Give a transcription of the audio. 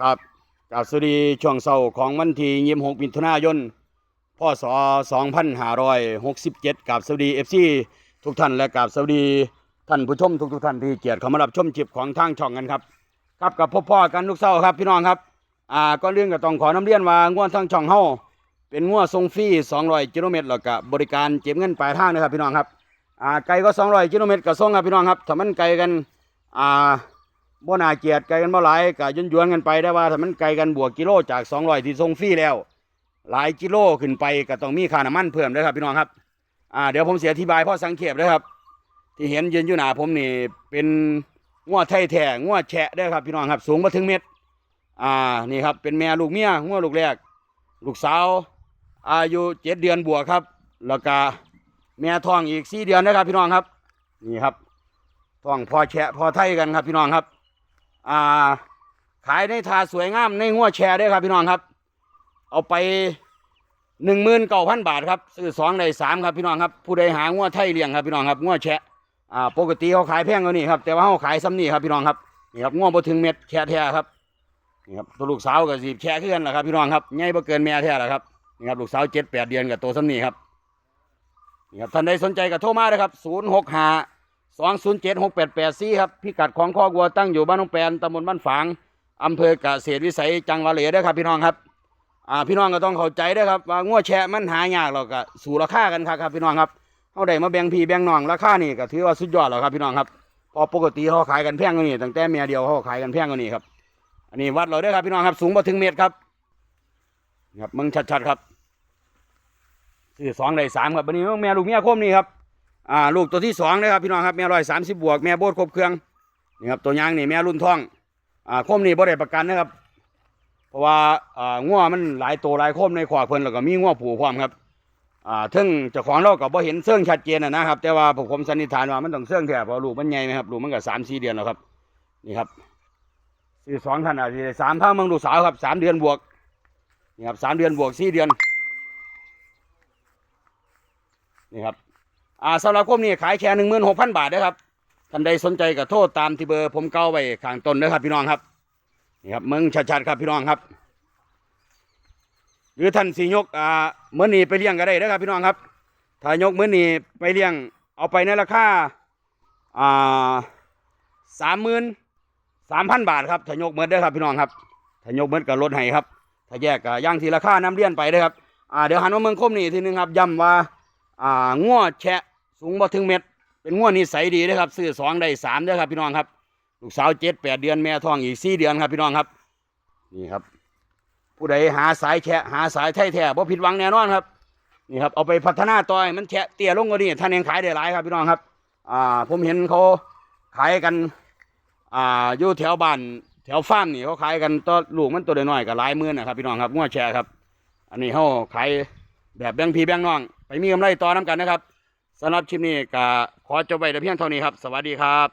ครับกาบสวัสดีช่วงเช้าของวันที่26มิถุนายนพศ2567กับสวัสดี FC ทุกท่านและกับสวัสดีท่านผู้ชมทุกๆท่านที่เกียรติเข้ามารับชมคลิปของทางช่องกันครับ ครับกับพ่อพ่อกันทุกเช้าครับพี่น้องครับอ่าก็เรื่องก็ต้องขอน้ำเรียนว่าง่วนทางช่องเฮาเป็นง่วทรงฟรี200กิโลเมตรแล้วก็บบริการเก็บเงินปลายทางนะครับพี่น้องครับอ่าไกลก็200กิโลเมตรก็ส่งครับพี่น้องครับถ้ามันไกลกันอ่า บ่น่าเกียดไกลกันบ่หลายก็ยนยวนๆกันไปได้ว่าถ้ามันไกลกันบวกกิโลจาก200ที่ส่งฟรีแล้ว หลายกิโลขึ้นไปก็ต้องมีค่าน้ำมันเพิ่มด้อครับพี่น้องครับอ่าเดี๋ยวผมเสียอธิบายพราะสังเขปนะครับ ที่เห็นยืนอยู่หนาผมนี่เป็นงัวไทยแท้งัวแฉะด้อครับพี่น้องครับ สูงมาถึงเม็ดอ่านี่ครับเป็นแม่ลูกเมียงัวลูกแรก ลูกสาว อายุเจ็ดเดือนบวกครับ แล้วก็แม่ท้องอีกสี่เดือนนะครับพี่น้องครับ นี่ครับท้องพอแฉะพอไทยกันครับพี่น้องครับ อ่า ขายในทาสวยงามในหัวแชร์ด้วยครับพี่น้องครับ เอาไปหนึ่งหมื่นเก้าพันบาทครับซื้อสองได้สามครับพี่น้องครับผู้ใดหางัวไทยเลี้ยงครับพี่น้องครับงัวแชะอ่าปกติเขาขายแพงกว่านี้ครับแต่ว่าเขาขายซ้ำนี่ครับพี่น้องครับนี่ครับงัวบ่ถึงเม็ดแชะแท้ครับนี่ครับตัวลูกสาวกับสีแชะขึ้นแหละครับพี่น้องครับใหญ่บ่เกินแม่แท้แหละครับนี่ครับลูกสาวเจ็ดแปดเดือนกับตัวซ้ำนี่ครับนี่ครับท่านใดสนใจก็โทรมาเลยครับศูนย์หกห้า สองศูนย์เจ็ดหกแปดแปดสี่ครับพิกัดของข้อกัวตั้งอยู่บ้านน้องแปนตำบลบ้านฝางอำเภอกเกษตรวิสัยจังหวัดเลยด้อครับ พี่น้องครับอ่าพี่น้องก็ต้องเข้าใจด้อครับว่างัวแชะมันหายากเราก็สู่ราคากันครับครับพี่น้องครับเขาได้มาแบ่งพี่แบ่งน้องราคานี่ก็ถือว่าสุดยอดแล้วครับพี่น้องครับพอปกติเขาขายกันแพงกว่านี้ตั้งแต่เมียเดียวเขาขายกันแพงกว่านี้ครับอันนี้วัดเราด้อครับพี่น้องครับ สูงมาถึงเมตรครับครับมึงชัดๆครับซื้อสองได้สามครับวันนี้แม่ลูกเมียคมนี่ครับ อ่าลูกตัวที่สองนะครับพี่น้องครับแม่ร้อยสามสิบบวกแม่โบดครบเครื่องนี่ครับตัวยางนี่แม่รุ่นท้องอ่าคมนี่บ่ได้ประกันนะครับ เพราะว่าอ่างัวมันหลายตัวหลายคมในขวากเพิ่นแล้วก็มีงัวผูกความครับอ่าถึงเจ้าของเราก็บ่เห็นเสื่องชัดเจนนะครับ แต่ว่าผมสันนิษฐานว่ามันต้องเสื่องแท้เพราะลูกมันใหญ่ไหมครับลูกมันก็สามสี่เดือนแล้วครับนี่ครับสี่สองท่านอาจจะสามพังมืองลูกสาวครับสามเดือนบวกนี่ครับสามเดือนบวกสี่เดือนนี่ครับ อ่าสำหรับคมนี้ขายแค่หนึ่งหมื่นหกพันบาทนะครับท่านใดสนใจก็โทษตามที่เบอร์ผมเก้าไว้ข้างต้นนะครับพี่น้องครับนี่ครับเมืองชัดๆครับพี่น้องครับ หรือท่านสียกอ่าเมื่อนี้ไปเลี้ยงก็ได้นะครับพี่น้องครับถ้ายกเมื่อนี้ไปเลี้ยงเอาไปในราคาอ่าสามหมื่นสามพันบาทครับถ้ายกเมื่อได้ครับพี่น้องครับถ้ายกเมื่อกับลดให้ครับถ้าแยกก็ย่างทีราคาน้ำเลี้ยนไปเด้ครับอ่าเดี๋ยวหันมาเมืองคมนี่ทีนึงครับย้ำว่า อ่างัวแฉะสูงบ่ถึงเม็ด เป็นงัวนิสัยดีนะครับซื้อสองได้สามเด้อครับพี่น้องครับ ลูกสาวเจ็ดแปดเดือนแม่ท้องอีกสี่เดือนครับพี่น้องครับ นี่ครับ ผู้ใดหาสายแฉะหาสายไทยแท้บ่ผิดหวังแน่นอนครับ นี่ครับเอาไปพัฒนาต่อยมันแฉะเตี้ยลงกว่านี้ท่านเองขายได้หลายครับพี่น้องครับ อ่าผมเห็นเขาขายกัน อ่าอยู่แถวบ้านแถวฟาร์มนี่เขาขายกันตัวลูกมันตัวน้อยๆกับหลายหมื่นนะครับพี่น้องครับงัวแฉะครับ อันนี้เขาขายแบบแบงพีแบงน้อง มีกำไรต่อน้ำกันนะครับสำหรับชิปนี้ก็ขอจบไว้แต่เพียงเท่านี้ครับ สวัสดีครับ